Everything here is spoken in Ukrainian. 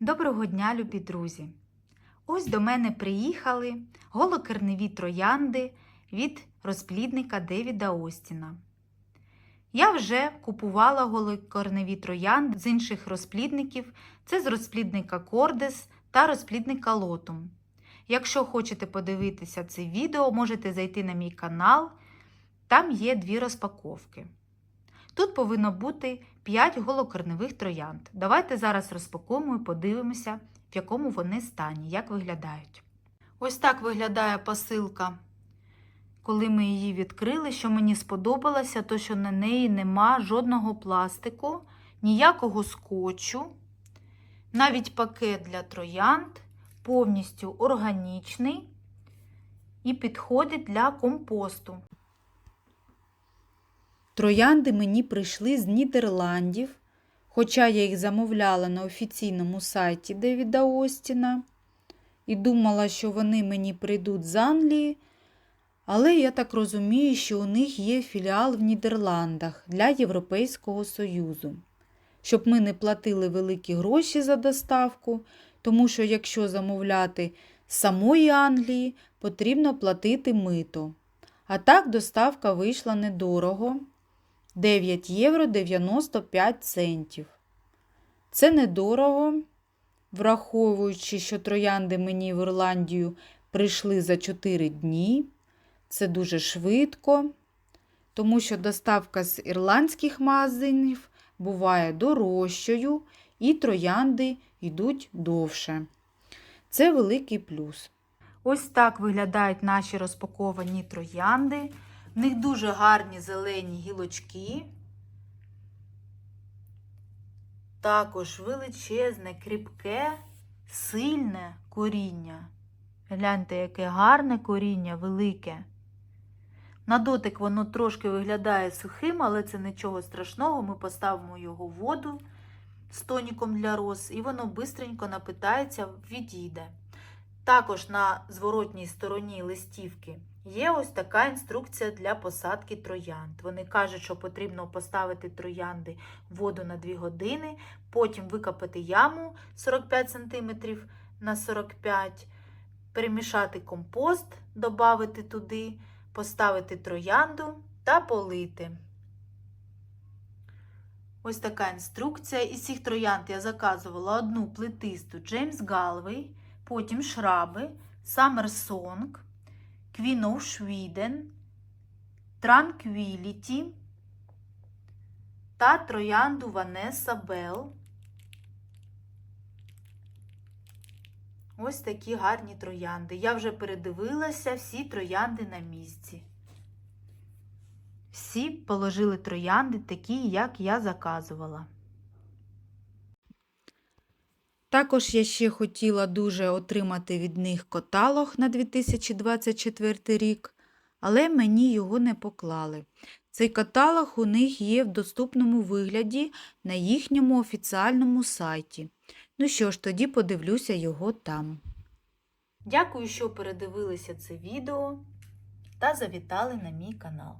Доброго дня, любі друзі! Ось до мене приїхали голокерневі троянди від розплідника Девіда Остіна. Я вже купувала голокорневі троянди з інших розплідників, це з розплідника Кордес та розплідника Лотум. Якщо хочете подивитися це відео, можете зайти на мій канал, там є дві розпаковки. Тут повинно бути 5 голокорневих троянд. Давайте зараз розпакуємо і подивимося, в якому вони стані, як виглядають. Ось так виглядає посилка. Коли ми її відкрили, що мені сподобалося, то що на неї нема жодного пластику, ніякого скотчу, навіть пакет для троянд повністю органічний і підходить для компосту. Троянди мені прийшли з Нідерландів, хоча я їх замовляла на офіційному сайті Девіда Остіна і думала, що вони мені прийдуть з Англії, але я так розумію, що у них є філіал в Нідерландах для Європейського Союзу, щоб ми не платили великі гроші за доставку, тому що якщо замовляти з самої Англії, потрібно платити мито. А так доставка вийшла недорого. 9 євро 95 центів. Це недорого, враховуючи, що троянди мені в Ірландію прийшли за 4 дні. Це дуже швидко, тому що доставка з ірландських магазинів буває дорожчою, і троянди йдуть довше. Це великий плюс. Ось так виглядають наші розпаковані троянди. В них дуже гарні зелені гілочки. Також величезне, кріпке, сильне коріння. Гляньте, яке гарне коріння, велике. На дотик воно трошки виглядає сухим, але це нічого страшного. Ми поставимо його в воду з тоніком для роз, і воно бистренько напитається, відійде. Також на зворотній стороні листівки є ось така інструкція для посадки троянд. Вони кажуть, що потрібно поставити троянди в воду на 2 години, потім викопати яму 45 см на 45 перемішати компост, додати туди, поставити троянду та полити. Ось така інструкція. Із цих троянд я заказувала одну плетисту Джеймс Галвей, потім шраби, Song, Queen of Sweden, Tranquility та троянду Vanessa Bell. Ось такі гарні троянди. Я вже передивилася всі троянди на місці. Всі положили троянди такі, як я заказувала. Також я ще хотіла дуже отримати від них каталог на 2024 рік, але мені його не поклали. Цей каталог у них є в доступному вигляді на їхньому офіціальному сайті. Ну що ж, тоді подивлюся його там. Дякую, що передивилися це відео та завітали на мій канал.